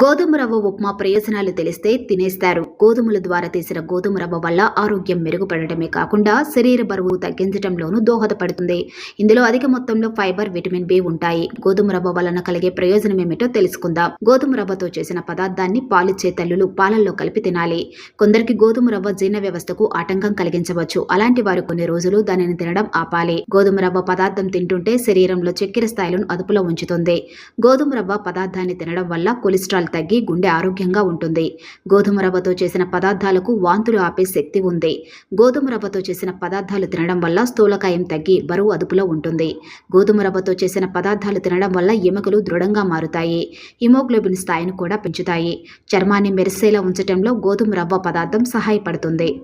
గోధుమ రవ్వ ఉప్మా ప్రయోజనాలు తెలిస్తే తినేస్తారు. గోధుమల ద్వారా తీసిన గోధుమ రవ్వ వల్ల ఆరోగ్యం మెరుగుపడటమే కాకుండా శరీర బరువు తగ్గించడంలోనూ దోహదపడుతుంది. ఇందులో అధిక మొత్తంలో ఫైబర్ విటమిన్ బి ఉంటాయి. గోధుమ రవ్వ వలన కలిగే ప్రయోజనం ఏమిటో తెలుసుకుందాం. గోధుమ రవ్వతో చేసిన పదార్థాన్ని పాలిచ్చే తల్లులు పాలల్లో కలిపి తినాలి. కొందరికి గోధుమ రవ్వ జీర్ణ వ్యవస్థకు ఆటంకం కలిగించవచ్చు. అలాంటి వారు కొన్ని రోజులు దానిని తినడం ఆపాలి. గోధుమ రవ్వ పదార్థం తింటుంటే శరీరంలో చక్కెర స్థాయిలను అదుపులో ఉంచుతుంది. గోధుమ రవ్వ పదార్థాన్ని తినడం వల్ల కొలెస్ట్రాల్ తగ్గి గుండె ఆరోగ్యంగా ఉంటుంది. గోధుమ రవ్వతో చేసిన పదార్థాలకు వాంతులు ఆపే శక్తి ఉంది. గోధుమ రవ్వతో చేసిన పదార్థాలు తినడం వల్ల స్థూలకాయం తగ్గి బరువు అదుపులో ఉంటుంది. గోధుమ రవ్వతో చేసిన పదార్థాలు తినడం వల్ల ఎముకలు దృఢంగా మారుతాయి. హిమోగ్లోబిన్ స్థాయిని కూడా పెంచుతాయి. చర్మాన్ని మెరిసేలా ఉంచటంలో గోధుమ రవ్వ పదార్థం సహాయపడుతుంది.